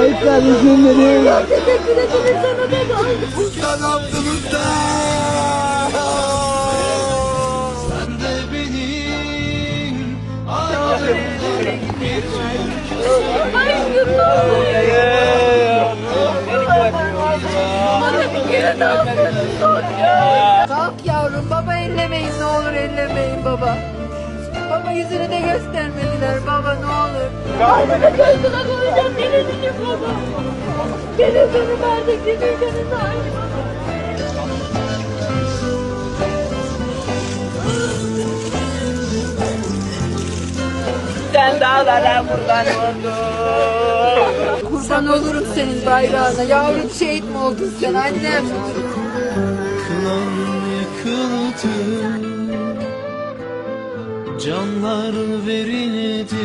Ay kardeşim benim. Teşekkür ederim sana da da. Karanlıkta Sen de benim Hayallerim bir Ay Kalk yavrum baba ellemeyin ne olur ellemeyin baba. Baba yüzünü de göstermediler baba ne. Ağzını gözüne koyacağım denizini baba. Denizini verdik denizini sahibi. Sen dağlara kurban oldun. Kurban olurum senin bayrağına. Yavrum şehit mi oldun sen annem? Kınan yıkıldı Canlar verildi